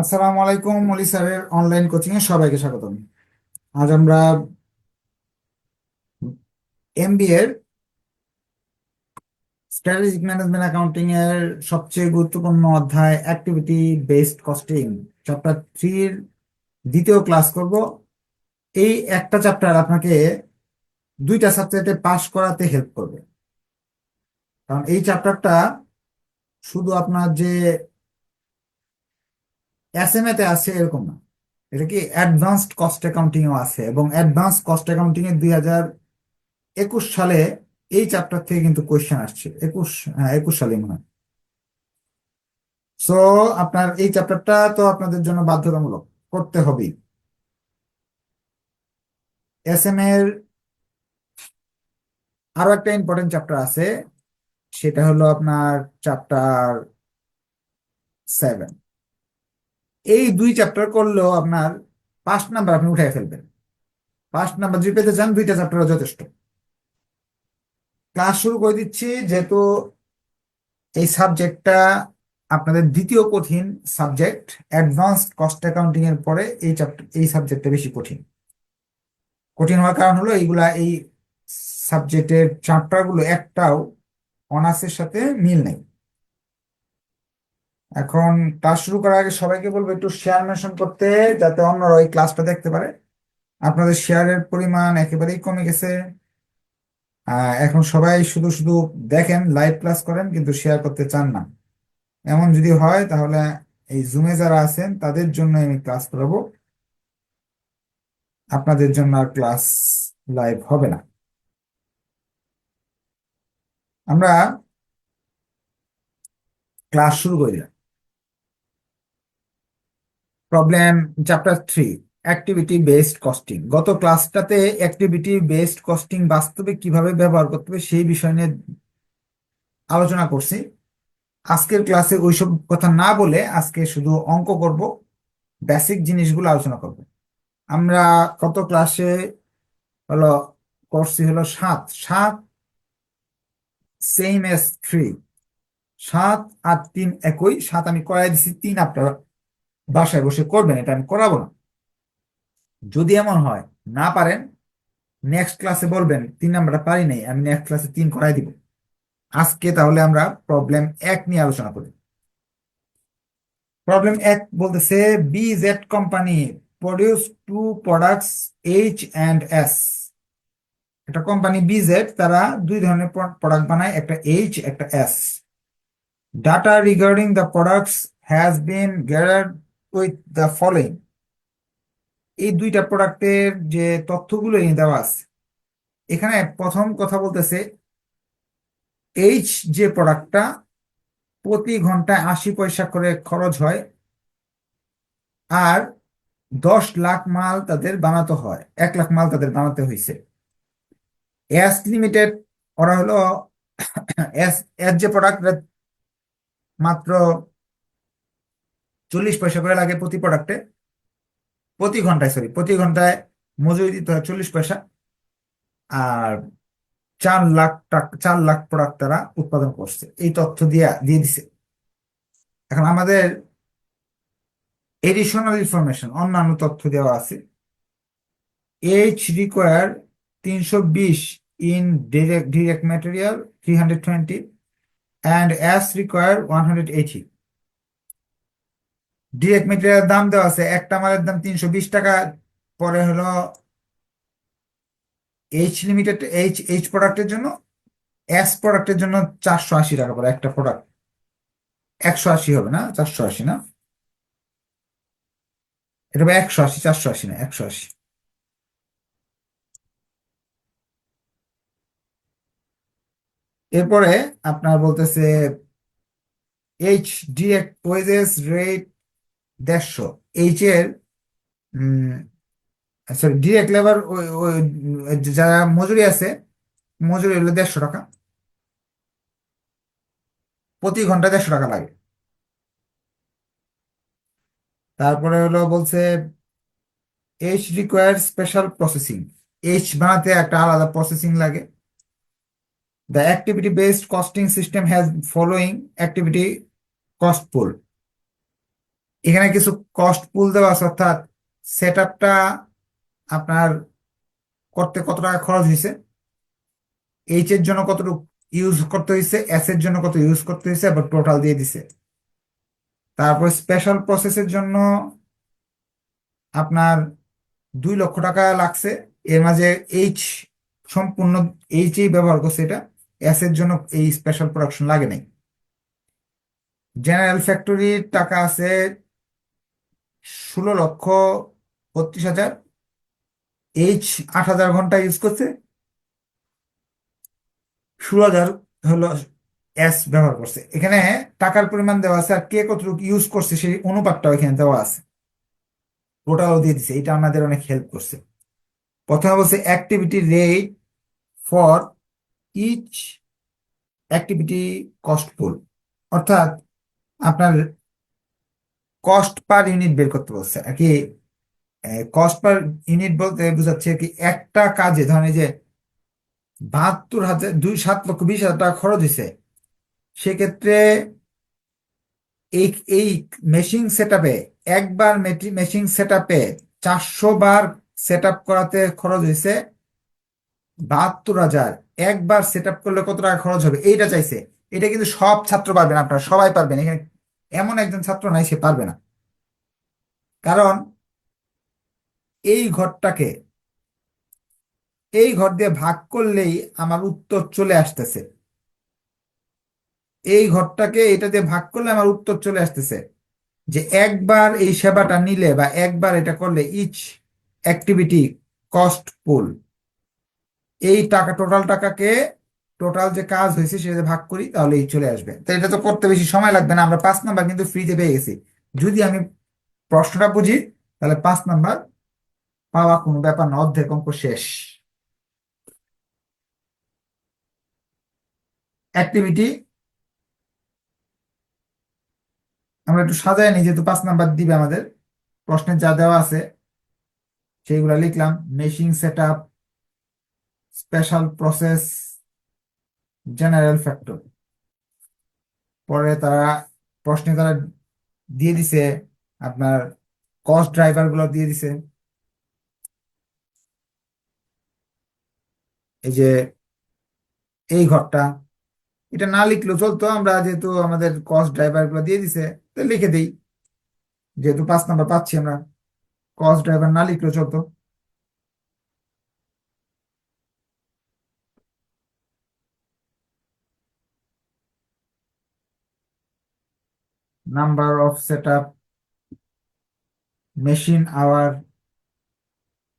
আসসালামু আলাইকুম মলি স্যারের অনলাইন কোচিং এ সবাইকে স্বাগতম। আজ আমরা এমবিএ এর স্ট্র্যাটেজিক ম্যানেজমেন্ট অ্যাকাউন্টিং এর সবচেয়ে গুরুত্বপূর্ণ অধ্যায় অ্যাক্টিভিটি বেসড কস্টিং চ্যাপ্টার থ্রির দ্বিতীয় ক্লাস করব। এই একটা চ্যাপ্টার আপনাকে দুইটা সাবজেক্টে পাশ করাতে হেল্প করবে। কারণ এই চ্যাপ্টারটা শুধু আপনার যে এসএমএ তে আছে এরকম না। এটা কি অ্যাডভান্সড কস্ট অ্যাকাউন্টিং এও আছে এবং অ্যাডভান্স কস্ট অ্যাকাউন্টিং এ দুই হাজার একুশ সালে এই চ্যাপ্টার থেকে কিন্তু কোয়েশ্চেন আসছে। একুশ হ্যাঁ একুশ সালে মনে হয়। সো আপনার এই চ্যাপ্টারটা তো আপনাদের জন্য বাধ্যতামূলক করতে হবেই। এস এম এর আরও একটা ইম্পর্টেন্ট চ্যাপ্টার আছে, সেটা হলো আপনার চ্যাপ্টার সেভেন এই দুই চ্যাপ্টার করলেও আপনার পাঁচ নাম্বার আপনি উঠাই ফেলবেন। পাঁচ নাম্বার যদি পেতে চান, দুইটা চ্যাপ্টার যথেষ্ট। ক্লাস শুরু করে দিচ্ছি, যেহেতু এই সাবজেক্টটা আপনাদের দ্বিতীয় কঠিন সাবজেক্ট অ্যাডভান্সড কস্ট অ্যাকাউন্টিং এর পরে এই চ্যাপ্টার এই সাবজেক্টটা বেশি কঠিন। কঠিন হওয়ার কারণ হলো এইগুলা, এই সাবজেক্টের চ্যাপ্টারগুলো একটাও অনার্সের সাথে মিল নেই। এখন ক্লাস শুরু করার আগে সবাইকে বলব একটু শেয়ার মেনশন করতে, যাতে অন্যরা ওই ক্লাসটা দেখতে পারে। আপনাদের শেয়ারের পরিমাণ একেবারেই কমে গেছে। এখন সবাই শুধু শুধু দেখেন লাইভ ক্লাস করেন, কিন্তু শেয়ার করতে চান না। এমন যদি হয়, তাহলে এই জুমে যারা আছেন, তাদের জন্য আমি ক্লাস করাবো। আপনাদের জন্য আর ক্লাস লাইভ হবে না। আমরা ক্লাস শুরু করে। Problem chapter three activity based costing গত ক্লাসটাতে অ্যাক্টিভিটি বেসড কস্টিং বাস্তবে কীভাবে ব্যবহার করতে হবে সেই বিষয় নিয়ে আলোচনা করছি। আজকের ক্লাসে ওইসব কথা না বলে আজকে শুধু অঙ্ক করব বেসিক জিনিসগুলো আলোচনা করব। আমরা কত ক্লাসে হলো করছি হলো সাত। সাত সেম এস থ্রি সাত আর তিন একই। সাত আমি করাই দিছি, তিন আপনারা বাসায় বসে করবেন, এটা আমি করাবো না। যদি এমন হয়, না পারেন নেক্সট ক্লাসে বলবেন, তিন নাম্বারটা পারি নাই, আমি নেক্সট ক্লাসে তিন করাই দিব। আজকে তাহলে আমরা প্রবলেম এক নিয়ে আলোচনা করি। প্রবলেম এক বলতেছে B Z company produce two products H and S একটা কোম্পানি বি জেড তারা দুই ধরনের প্রোডাক্ট বানায়, একটা এইচ একটা S data regarding the products has been gathered with the following এই দুইটা প্রোডাক্টের যে তথ্যগুলো এনে দেওয়া আছে, এখানে প্রথম কথা বলতেছে এইচ যে প্রোডাক্টটা প্রতি ঘন্টায় আশি পয়সা করে খরচ হয় আর দশ লাখ মাল তাদের বানাতে হয়, এক লাখ মাল তাদের বানাতে হয়েছে। এস লিমিটেড ওরা হলো এস এস যে প্রোডাক্ট মাত্র চল্লিশ পয়সা করে লাগে প্রতি প্রোডাক্টে প্রতি ঘন্টায় সরি প্রতি ঘন্টায় মজুরি দিতে হয় চল্লিশ পয়সা। আর চার লাখ টাকা, চার লাখ প্রোডাক্ট তারা উৎপাদন করছে। এই তথ্য দিয়ে দিয়ে দিছে। এখন আমাদের এডিশনাল ইনফরমেশন অন্যান্য তথ্য দেওয়া আছে। এইচ রিকোয়ার তিনশো বিশ in direct direct material three hundred twenty and S require one hundred eighty direct মেটেরিয়ালের দাম দেওয়া আছে। একটা মালের দাম তিনশো বিশ টাকা। পরে হলো এইচ লিমিটেড এইচ এইচ প্রোডাক্টের জন্য এস প্রোডাক্টের জন্য চারশো আশি টাকা পরে একটা প্রোডাক্ট একশো আশি হবে না? চারশো আশি না? এটা হবে একশো আশি, চারশো আশি না, একশো আশি। এরপরে আপনার বলতেছে এইচ ডিরেক্ট ওয়েজেস রেট দেড়শো। এইচ এর সরি ডিরেক্ট লেবার যারা মজুরি আছে, মজুরি হলো দেড়শো টাকা। প্রতি ঘণ্টা দেড়শো টাকা লাগে। তারপরে হলো বলছে H require special processing H বানাতে একটা আলাদা প্রসেসিং লাগে। The activity based costing system has following activity cost pool এখানে কিছু কস্ট পুল দেওয়া আছে, অর্থাৎ সেট আপটা আপনার করতে কত টাকা খরচ হয়েছে? এইচ এর জন্য কতটুকু ইউজ করতে হয়েছে? এস এর জন্য কত ইউজ করতে হয়েছে? আবার টোটাল দিয়ে দিছে। তারপর স্পেশাল প্রসেসের জন্য আপনার দুই লক্ষ টাকা লাগছে। এর মাঝে এইচ সম্পূর্ণ এইচ এই ব্যবহার করছে এটা। এস এর জন্য এই স্পেশাল প্রোডাকশন লাগে নাই। জেনারেল ফ্যাক্টরির টাকা আছে ষোলো লক্ষ বত্রিশ হাজার। এইচ আট হাজার ঘণ্টা ইউজ করছে। ষোলো হাজার হলো এস ব্যবহার করছে। এখানে টাকার পরিমাণ দেওয়া আছে আর কে কতটুকু ইউজ করছে সেই অনুপাতটাও এখানে দেওয়া আছে। টোটালও দিয়ে দিছে। এটা আমাদের অনেক হেল্প করছে। প্রথমে বলছে activity rate for each activity cost pool অর্থাৎ আপনার কস্ট পার ইউনিট বের করতে বলছে। আর কি কস্ট পার ইউনিট বলতে বোঝাচ্ছে কি, একটা কাজে ধরেন এই যে বাহাত্তর হাজার দুই, সাত লক্ষ বিশ হাজার টাকা খরচ হয়েছে সেক্ষেত্রে এই এই মেশিন সেট আপে একবার মেশিন সেট আপে চারশো বার সেট আপ করাতে খরচ হয়েছে বাহাত্তর হাজার। একবার সেট আপ করলে কত টাকা খরচ হবে? এইটা চাইছে। এটা কিন্তু সব ছাত্র পারবেন আপনারা, সবাই পারবেন। এখানে এমন একজন ছাত্র নাই, সে পারবে না। কারণ এই ঘরটাকে, এই ঘর দিয়ে ভাগ করলেই আমার উত্তর চলে আসতেছে। এই ঘরটাকে এটা দিয়ে ভাগ করলে আমার উত্তর চলে আসতেছে যে একবার এই সেবাটা নিলে বা একবার এটা করলে ইচ অ্যাক্টিভিটি কস্ট পুল এই টাকা টোটাল টাকাকে টোটাল যে কাজ হয়েছে সেটা ভাগ করি, তাহলে এই চলে আসবে। তো এটা তো করতে বেশি সময় লাগবে না, আমরা পাঁচ নাম্বার কিন্তু ফ্রিতে পেয়ে গেছি। যদি আমি প্রশ্নটা বুঝি, তাহলে পাঁচ নাম্বার পাওয়া কোনো ব্যাপার না, অর্ধেক অঙ্ক শেষ। অ্যাক্টিভিটি আমরা একটু সাজায় নিই, যেহেতু পাঁচ নাম্বার দিবে আমাদের। প্রশ্নে যা দেওয়া আছে, সেইগুলা লিখলাম। Machine set up special process general factor পরে তারা প্রশ্নে তারা দিয়ে দিছে আপনার কস্ট ড্রাইভারগুলো দিয়ে দিছে। এই যে এই ঘরটা, এটা না লিখলেও চলতো, আমরা যেহেতু আমাদের কস্ট ড্রাইভারগুলো দিয়ে দিছে লিখে দিই। যেহেতু পাঁচ নাম্বার পাচ্ছি আমরা কস্ট ড্রাইভার না লিখলেও চলতো। Of set up machine hour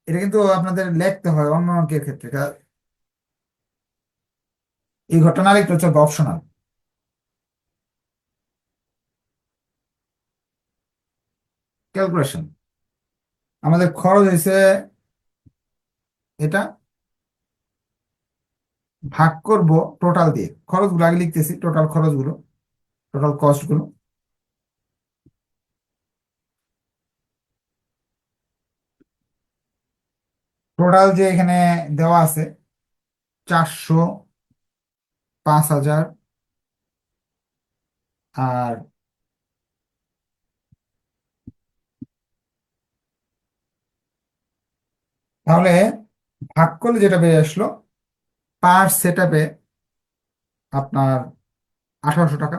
এটা কিন্তু আপনাদের লিখতে হয় অন্য অঙ্কের ক্ষেত্রে এই ঘটনা লিখতে হচ্ছে অপশনাল ক্যালকুলেশন আমাদের খরচ হয়েছে এটা ভাগ করব টোটাল দিয়ে। খরচগুলো, আগে লিখতেছি টোটাল খরচগুলো টোটাল কস্টগুলো টোটাল যে এখানে দেওয়া আছে চারশো পাঁচ হাজার। আর তাহলে ভাগ করলে যেটা বেরিয়ে আসলো, পার সেট আপে আপনার আঠারোশো টাকা।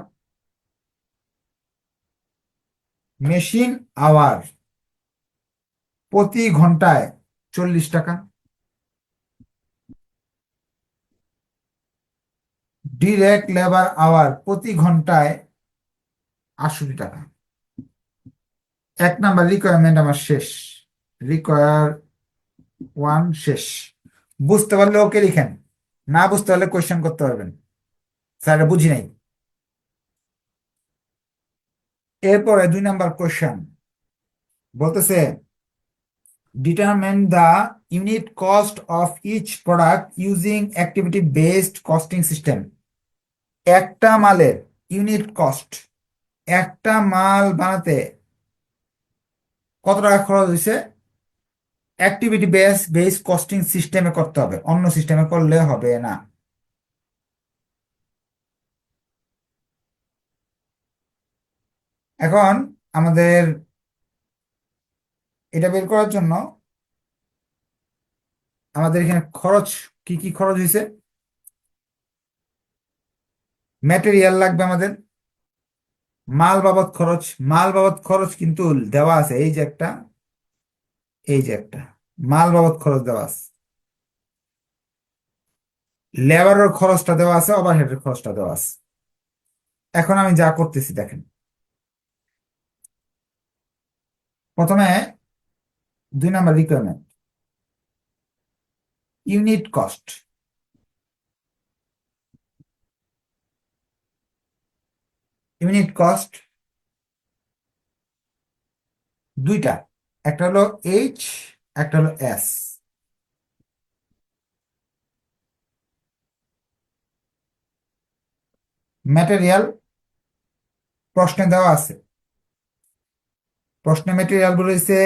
মেশিন আওয়ার প্রতি ঘন্টায় চল্লিশ টাকা। ডিরেক্ট লেবার আওয়ার প্রতি ঘন্টায় আটষট্টি টাকা। এক নাম্বার রিকোয়ারমেন্ট আমার শেষ। রিকোয়ার ওয়ান শেষ। বুঝতে পারলে ওকে লিখেন। না বুঝতে পারলে কোয়েশ্চেন করতে পারবেন। স্যার বুঝি নাই। এরপরে দুই নাম্বার কোয়েশ্চেন বলতেছে determine the unit cost of each product using activity based costing system একটা মালের ইউনিট কস্ট একটা মাল বানাতে কত টাকা খরচ হয়েছে? অ্যাক্টিভিটি বেস বেস কস্টিং সিস্টেমে করতে হবে, অন্য সিস্টেমে করলে হবে না। এখন আমাদের এটা বের করার জন্য আমাদের এখানে খরচ, কি কি খরচ হয়েছে ম্যাটেরিয়াল লাগবে আমাদের। মাল বাবদ খরচ, মাল বাবদ খরচ কিন্তু দেওয়া আছে। এই যে একটা, এই যে একটা, মাল বাবদ খরচ দেওয়া আছে। লেবারের খরচটা দেওয়া আছে ওভারহেডের খরচটা দেওয়া আছে। এখন আমি যা করতেছি দেখেন। প্রথমে দুই number requirement unit cost unit cost দুইটা, একটা হলো এইচ একটা হলো এস ম্যাটেরিয়াল প্রশ্নে দেওয়া আছে। প্রশ্নে ম্যাটেরিয়াল বলেছে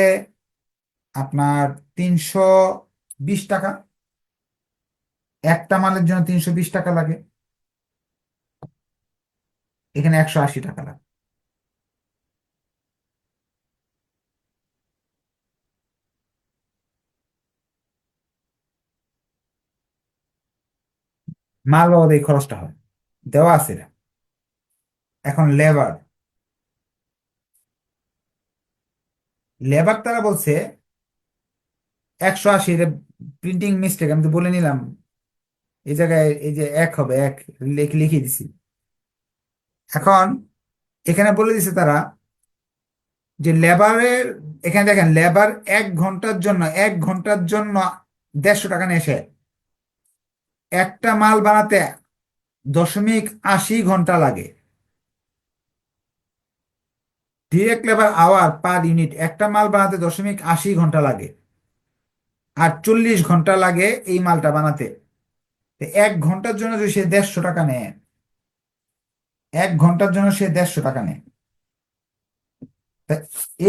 আপনার তিনশো বিশ টাকা। একটা মালের জন্য তিনশো বিশ টাকা লাগে। এখানে একশো আশি টাকা লাগে। মাল বাবদ এই খরচটা হয়। দেওয়া আছে এখন লেবার। লেবার তারা বলছে একশো আশি, এটা প্রিন্টিং মিস্টেক আমি তো বলে নিলাম। এই জায়গায় এই যে এক হবে, এক, লিখে, লিখিয়ে দিছি। এখন এখানে বলে দিছে তারা যে লেবারের এখানে দেখেন লেবার এক ঘণ্টার জন্য, এক ঘণ্টার জন্য দেড়শো টাকা এসে একটা মাল বানাতে দশমিক আশি ঘণ্টা লাগে। Direct labour hour per unit একটা মাল বানাতে দশমিক আশি ঘণ্টা লাগে। আর চল্লিশ ঘণ্টা লাগে এই মালটা বানাতে। এক ঘণ্টার জন্য যদি সে দেড়শো টাকা নেয়, এক ঘণ্টার জন্য সে দেড়শো টাকা নেয়।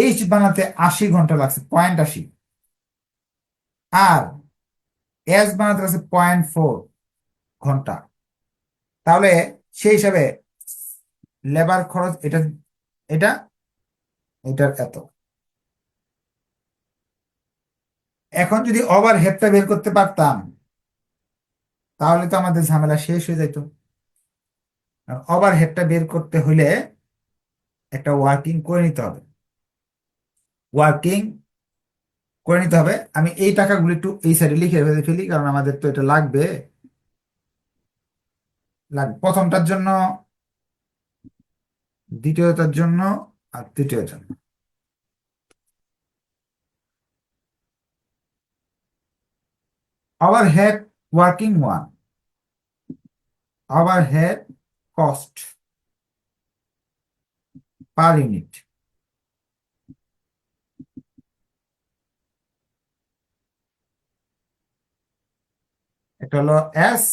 এইচ বানাতে আশি ঘণ্টা লাগছে পয়েন্ট আশি। আর এস বানাতে লাগছে পয়েন্ট ফোর ঘণ্টা। তাহলে সেই হিসাবে লেবার খরচ এটা এটা, এটার এত। এখন যদি ওভার হেডটা বের করতে পারতাম, তাহলে তো আমাদের ঝামেলা শেষ হয়ে যেত ওভার হেডটা বের করতে হলে একটা ওয়ার্কিং করে নিতে হবে। ওয়ার্কিং করে নিতে হবে। আমি এই টাকাগুলো একটু এই সাইডে লিখে ফেলি, কারণ আমাদের তো এটা লাগবে। লাগবে প্রথমটার জন্য, দ্বিতীয়টার জন্য আর তৃতীয় জন্য। Overhead working one. Overhead cost per unit. এটা হলো এস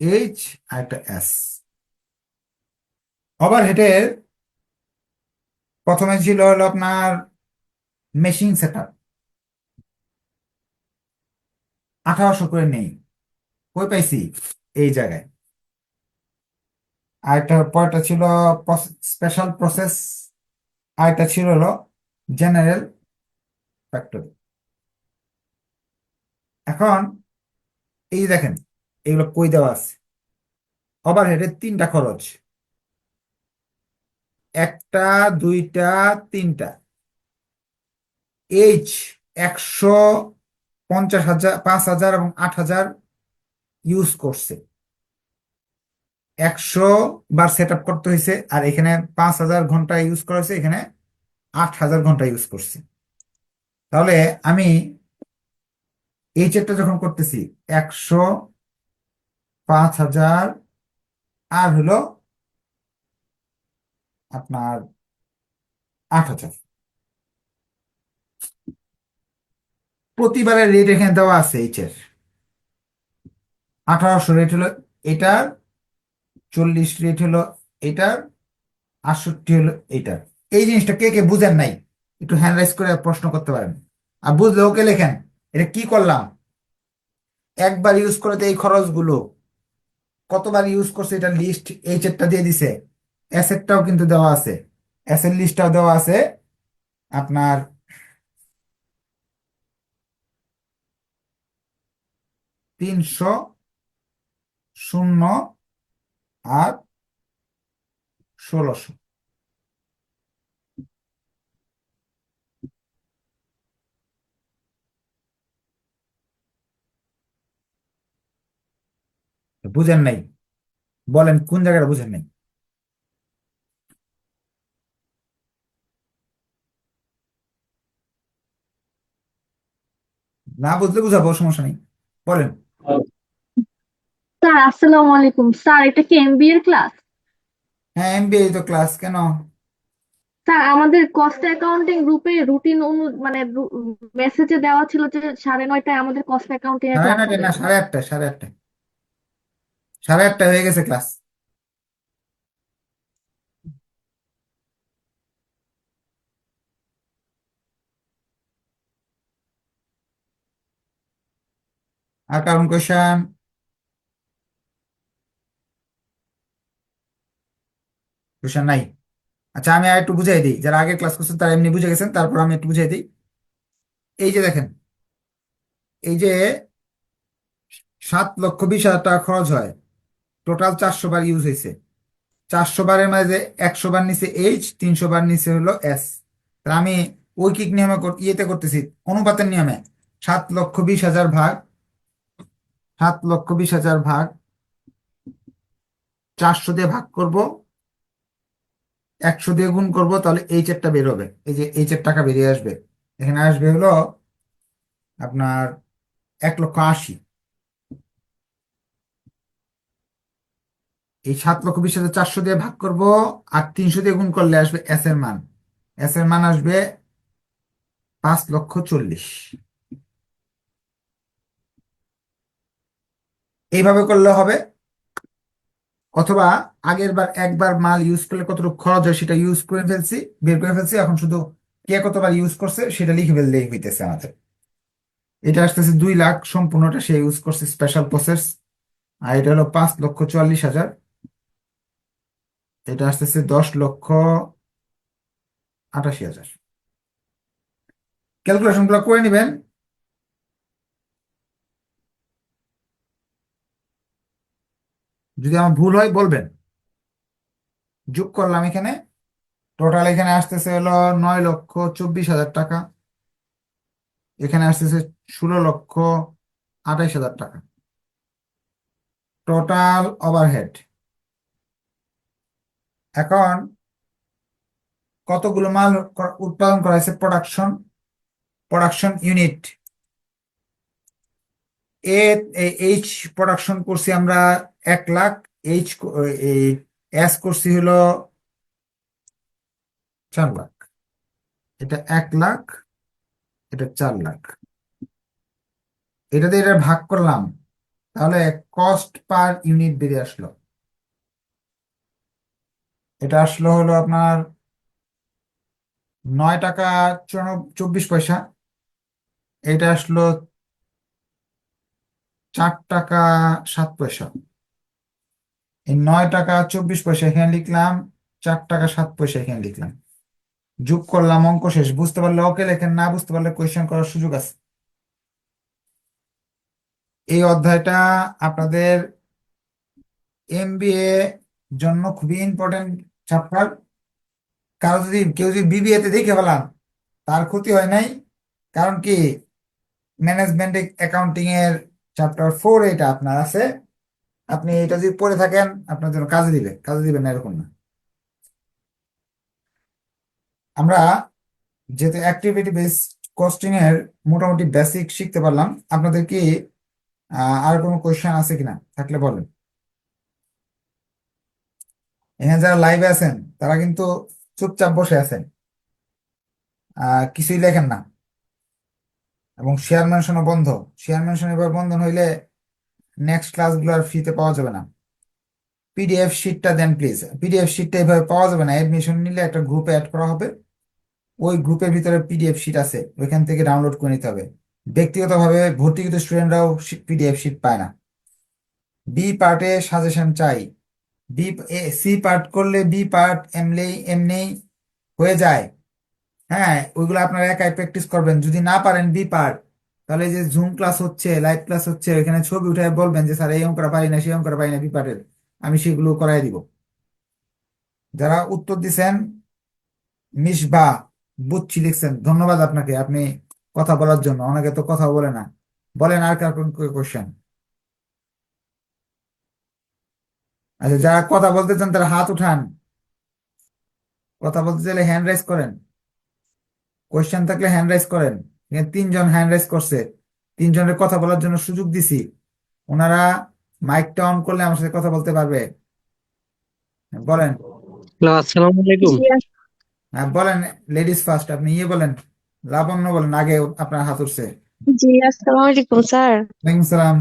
এইচ আর একটা এস ওভারহেডের প্রথমে ছিল হলো আপনার মেশিন সেট আপ আঠারোশো করে নেই। কই পাইছি? এই জায়গায়। আরেকটা পরটা ছিল স্পেশাল প্রসেস আরেকটা ছিল হলো জেনারেল ফ্যাক্টরি এখন এই দেখেন, এগুলো কই দেওয়া আছে? ওভার ওভারহেডের তিনটা খরচ। একটা, দুইটা, তিনটা। এইচ একশো পঞ্চাশ হাজার, পাঁচ হাজার এবং আট হাজার ইউজ করছে। একশো বার সেট আপ করতে হয়েছে আর এখানে পাঁচ হাজার ঘণ্টা ইউজ করা হয়েছে এখানে আট হাজার ঘণ্টা ইউজ করছে। তাহলে আমি এই চেকটা যখন করতেছি, একশো পাঁচ হাজার আর হলো আপনার আট হাজার। প্রতিবারের রেট এখানে দেওয়া আছে এইচ এর। আঠারোশো রেট হলো এটার চল্লিশ রেট হলো এটার আটষট্টি হলো এটার এই জিনিসটা কে কে বুঝেন নাই, একটু হ্যান্ড রাইজ করে প্রশ্ন করতে পারেন। আর বুঝলে ওকে লেখেন, এটা কি করলাম? একবার ইউজ করে এই খরচগুলো। কতবার ইউজ করছে এটা লিস্ট এইচ এরটা দিয়ে দিছে। অ্যাসেটটাও কিন্তু দেওয়া আছে। অ্যাসেট লিস্টটাও দেওয়া আছে। আপনার তিনশো শূন্য আর ষোলোশো। বুঝেন নাই? বলেন, কোন জায়গাটা বুঝেন নাই? না বুঝলে বুঝাবো, সমস্যা নেই। বলেন। স্যার আসসালামু আলাইকুম। স্যার এটা কি এমবিএ এর ক্লাস হ্যাঁ এমবিএ তো ক্লাস কেন? স্যার আমাদের কস্ট অ্যাকাউন্টিং গ্রুপে রুটিন অনু মানে মেসেজে দেওয়া ছিল যে সাড়ে নয়টায় আমাদের কস্ট অ্যাকাউন্টিং এর সাড়ে ক্লাস নয়টা না সাড়ে আটটা সাড়ে আটটা সাড়ে আটটা হয়ে গেছে ক্লাস কারণ কোয়েশন কোয়েশন নাই আচ্ছা আমি আর একটু বুঝাই দিই। যারা আগে ক্লাস করছেন, তারা এমনি বুঝে গেছেন, তারপর আমি একটু বুঝাই দিই। এই যে দেখেন, এই যে সাত লক্ষ বিশ হাজার টাকা খরচ হয়। টোটাল চারশো বার ইউজ হয়েছে। চারশো বারের মাঝে একশো বার নিচে এইচ তিনশো বার নিচে হলো এস তাহলে আমি ঐকিক নিয়মে ইয়েতে করতেছি, অনুপাতের নিয়মে। সাত লক্ষ বিশ হাজার ভাগ সাত লক্ষ বিশ হাজার ভাগ চারশো দিয়ে ভাগ করব, একশো দিয়ে গুণ করব, তাহলে এইচ এরটা বের হবে। এই যে এইচ এর টাকা বেরিয়ে আসবে। এখানে আসবে হলো আপনার এক লক্ষ আশি। এই সাত লক্ষ বিশ হাজার চারশো দিয়ে ভাগ করব আর তিনশো দিয়ে গুণ করলে আসবে এস এর মান। এস এর মান আসবে পাঁচ লক্ষ চল্লিশ। এইভাবে করলে হবে। অথবা আগের বার, একবার মাল ইউজ করলে কতটুকু খরচ হয় সেটা ইউজ করে ফেলছি, বের করে ফেলছি, এখন শুধু কে কতবার ইউজ করছে সেটা লিখে ফেললেই হইতেছে আমাদের। এটা আসতেছে দুই লাখ সম্পূর্ণটা সে ইউজ করছে স্পেশাল প্রসেস আর এটা হলো পাঁচ লক্ষ চুয়াল্লিশ হাজার। এটা আসতেছে দশ লক্ষ আটাশি হাজার। ক্যালকুলেশনগুলো করে নেবেন। যদি আমার ভুল হয়, বলবেন। যোগ করলাম এখানে। টোটাল এখানে আসতেছে হলো নয় লক্ষ চব্বিশ হাজার টাকা। এখানে আসতেছে ষোলো লক্ষ আঠাইশ হাজার টাকা। টোটাল ওভারহেড এখন কতগুলো মাল উৎপাদন করা হয়েছে? Production production unit each production করছি আমরা এক লাখ এইচ এস করছি হলো চার লাখ। এটা এক লাখ, এটা চার লাখ। এটাতে এটা ভাগ করলাম, তাহলে কস্ট পার ইউনিট বেরিয়ে আসলো। এটা আসলো হলো আপনার নয় টাকা চব্বিশ পয়সা। এটা আসলো চার টাকা, সাত পয়সা। এই নয় টাকা, চব্বিশ পয়সা এখানে লিখলাম, চার টাকা, সাত পয়সা এখানে লিখলাম। যোগ করলাম অঙ্ক শেষ। বুঝতে পারলে ওকে লেখেন, না বুঝতে পারলে কোয়েশ্চেন করার সুযোগ আছে। এই অধ্যায়টা আপনাদের এমবিএ জন্য খুবই ইম্পর্টেন্ট চ্যাপ্টার কারও যদি, কেউ যদি বিবিএ তে দেখে ফেলান, তার ক্ষতি হয় নাই। কারণ কি? ম্যানেজমেন্ট অ্যাকাউন্টিং এর চ্যাপ্টার ফোর এটা আপনার আছে। আপনি এটা যদি পড়ে থাকেন, আপনার জন্য কাজে দিবে। কাজে দিবে না, এরকম না। আমরা যেহেতু অ্যাক্টিভিটি বেস কস্টিং এর মোটামুটি বেসিক শিখতে পারলাম, আপনাদের কি আর কোনো কোয়েশ্চেন আছে কিনা থাকলে বলেন। এখানে যারা লাইভে আছেন, তারা কিন্তু চুপচাপ বসে আছেন। কিছুই লেখেন না। এবং শেয়ার মেনশনও বন্ধ। শেয়ার মেনশন এবার বন্ধ হইলে নেক্সট ক্লাসগুলো আর ফ্রিতে পাওয়া যাবে না। পিডিএফ শিটটা দেন প্লিজ পিডিএফ শিটটা এভাবে পাওয়া যাবে না। অ্যাডমিশন নিলে একটা গ্রুপে অ্যাড করা হবে। ওই গ্রুপের ভিতরে পিডিএফ শিট আছে। ওইখান থেকে ডাউনলোড করে নিতে হবে। ব্যক্তিগতভাবে ভর্তিকৃত স্টুডেন্টরাও পিডিএফ শিট পায় না। বি পার্টে সাজেশন চাই। বি সি পার্ট করলে বি পার্ট এমনি এমনি হয়ে যায়। হ্যাঁ ওইগুলো আপনারা একাই প্র্যাকটিস করবেন। যদি না পারেন বি পার্ট তাহলে যে জুম ক্লাস হচ্ছে লাইভ ক্লাস হচ্ছে, ওইখানে ছবি উঠে বলবেন যে, স্যার, এই অঙ্কটা পারি না, সেই অঙ্কটা পারি না বি পার্টের আমি সেগুলো করাই দিব। যারা উত্তর দিছেন মিসবা বুচ্ছি লিখছেন, ধন্যবাদ আপনাকে, আপনি কথা বলার জন্য। অনেকে তো কথা বলে না। বলেন আর কার কোন কোয়েশ্চেন আচ্ছা যারা কথা বলতে চান, তারা হাত উঠান। কথা বলতে চাইলে হ্যান্ড রাইজ করেন। কোয়েশ্চেন থাকলে হ্যান্ড রাইজ করেন। এখানে তিনজন হ্যান্ড রাইজ করছে। তিনজনের কথা বলার জন্য সুযোগ দিছি। ওনারা মাইকটা অন করলে আমার সাথে কথা বলতে পারবে। বলেন। আসসালামু আলাইকুম। হ্যাঁ বলেন লেডিস ফার্স্ট আপনি ইয়ে বলেন। লাবণ্য বলেন আগে আপনার হাত উঠছে। জি আসসালামু আলাইকুম স্যার। ওয়ালাইকুম সালাম।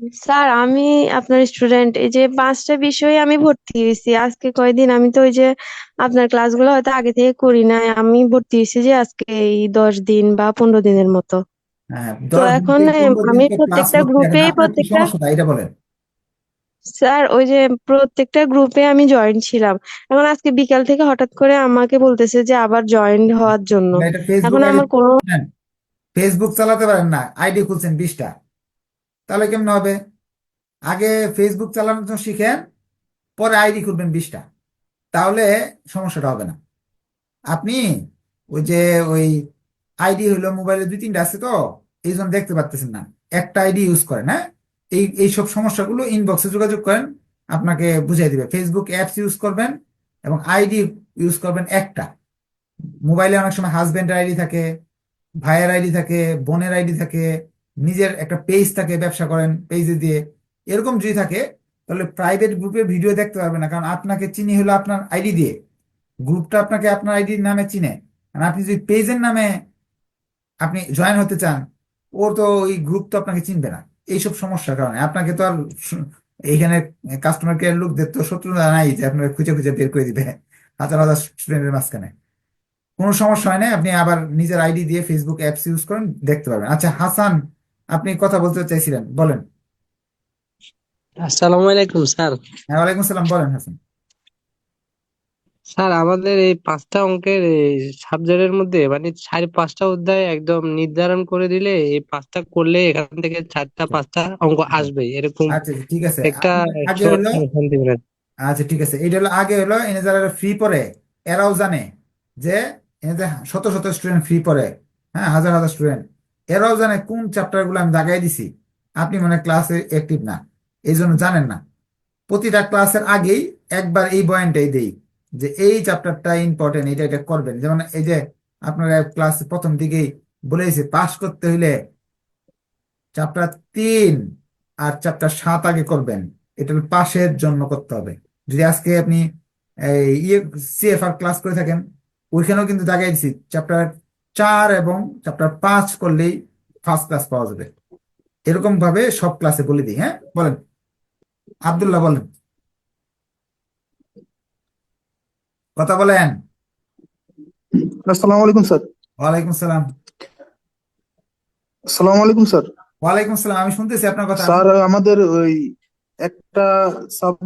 স্যার আমি আপনার স্টুডেন্ট এই যে পাঁচটা বিষয়ে আমি ভর্তি হয়েছি। আজকে কয়দিন? আমি তো ওই যে আপনার ক্লাসগুলো হয়তো আগে থেকে করি নাই। আমি ভর্তি হয়েছি যে আজকে এই দশ দিন বা পনেরো দিনের মতো। হ্যাঁ তো এখন আমি প্রত্যেকটা গ্রুপেই প্রত্যেকটা স্যার ওই যে প্রত্যেকটা গ্রুপে আমি জয়েন ছিলাম। এখন আজকে বিকাল থেকে হঠাৎ করে আমাকে বলতেছে যে আবার জয়েন হওয়ার জন্য। এখন আমার কোনো ফেসবুক চালাতে পারেন না। আইডি খুলছেন বিশটা। তাহলে কেমন হবে? আগে ফেসবুক চালানো তো শিখেন, পরে আইডি খুলবেন বিশটা। তাহলে সমস্যাটা হবে না। আপনি ওই যে ওই আইডি হলো মোবাইলে দুই তিনটা আছে তো, এই জন্য দেখতে পারতেছেন না। একটা আইডি ইউজ করেন হ্যাঁ? এই এইসব সমস্যাগুলো ইনবক্সে যোগাযোগ করেন, আপনাকে বুঝিয়ে দিবে। ফেসবুক অ্যাপস ইউজ করবেন এবং আইডি ইউজ করবেন একটা। মোবাইলে অনেক সময় হাজবেন্ডের আইডি থাকে, ভাইয়ের আইডি থাকে, বোনের আইডি থাকে নিজের একটা পেজ থাকে ব্যবসা করেন পেজে দিয়ে। এরকম যদি থাকে, তাহলে প্রাইভেট গ্রুপে ভিডিও দেখতে পারবে না, কারণ আপনাকে চিনি হলো আপনার আইডি দিয়ে। গ্রুপটা আপনাকে আপনার আইডির নামে চিনে। আর আপনি যদি পেজের নামে আপনি জয়েন হতে চান, ওর তো ওই গ্রুপ তো আপনাকে চিনবে না। এইসব সমস্যার কারণে। আপনাকে তো আর এইখানে কাস্টমার কেয়ার লোকদের তো শত্রুতা নাই যে আপনার খুঁজে খুঁজে বের করে দিবে। হাজার হাজার স্টুডেন্টের মাঝখানে। কোনো সমস্যা হয় না আপনি আবার নিজের আইডি দিয়ে ফেসবুক অ্যাপস ইউজ করেন, দেখতে পারবেন। আচ্ছা হাসান আপনি কথা বলতে চাইছিলেন বলেন। আসসালামু আলাইকুম স্যার। হ্যাঁ ওয়ালাইকুম সালাম বলেন হাসান। স্যার আমাদের এই পাঁচটা অঙ্কের সাবজেক্টের মধ্যে মানে চার পাঁচটা অধ্যায় একদম নির্ধারণ করে দিলে এই পাঁচটা করলে এখান থেকে চারটা পাঁচটা অঙ্ক আসবে এরকম আচ্ছা আচ্ছা, ঠিক আছে। একটা আগে আগে হলো আচ্ছা ঠিক আছে। এটা হলো আগে হলো এনে যারা ফ্রি পড়ে এরাও জানে যে এনে শত শত স্টুডেন্ট ফ্রি পড়ে হ্যাঁ হাজার হাজার স্টুডেন্ট এরাও জানে কোন চ্যাপ্টারগুলো আমি দাগাই দিছি। আপনি মানে ক্লাসে অ্যাক্টিভ না। এই জন্য জানেন না। প্রতিটা ক্লাসের আগেই একবার এই পয়েন্টটাই দেই যে এই চ্যাপ্টারটা ইম্পর্টেন্ট এটা এটা করবেন। যেমন এই যে আপনারা ক্লাস প্রথম দিকেই বলেছি পাস করতে হইলে চ্যাপ্টার তিন আর চ্যাপ্টার সাত আগে করবেন। এটা পাশের জন্য করতে হবে। যদি আজকে আপনি ইয়ে সিএফআর ক্লাস করে থাকেন, ওইখানেও কিন্তু দেখাই দিচ্ছি চ্যাপ্টার চার এবং চ্যাপ্টার পাঁচ করলেই ফার্স্ট ক্লাস পাওয়া যাবে। এরকম ভাবে সব ক্লাসে বলে দিই হ্যাঁ? বলেন। আব্দুল্লাহ বলেন। কথা বলেন। আসসালামু আলাইকুম স্যার। ওয়ালাইকুম সালাম। আসসালামু আলাইকুম স্যার। ওয়ালাইকুম সালাম আমি শুনতেছি আপনার কথা। স্যার আমাদের ওই একটা সাব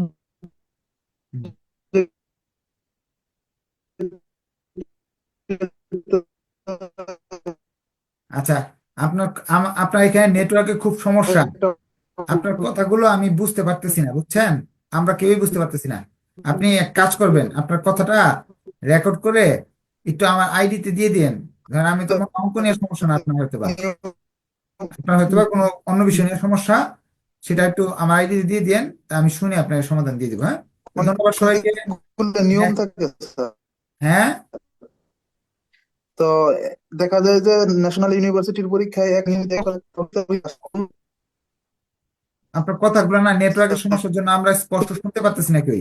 আচ্ছা আপনার আপনার এখানে নেটওয়ার্কে খুব সমস্যা। আপনার কথাগুলো আমি বুঝতে পারতেছি না বুঝছেন? আমরা কেউই বুঝতে পারতেছি না। আপনি এক কাজ করবেন আপনার কথাটা রেকর্ড করে একটু আমার আইডিতে দিয়ে দিন কারণ আমি তো অঙ্ক নিয়ে সমস্যা না আপনার হয়তো বা আপনার হয়তো বা কোনো অন্য বিষয় নিয়ে সমস্যা সেটা একটু আমার আইডিতে দিয়ে দিন তা আমি শুনে আপনার সমাধান দিয়ে দেবো হ্যাঁ? ধন্যবাদ সবাইকে। নিয়ম থাকে হ্যাঁ? তো দেখা যায় যে ন্যাশনাল ইউনিভার্সিটির পরীক্ষায় এক আপনার কথাগুলো না নেটওয়ার্কের সমস্যার জন্য আমরা স্পষ্ট শুনতে পারতেছি নাকি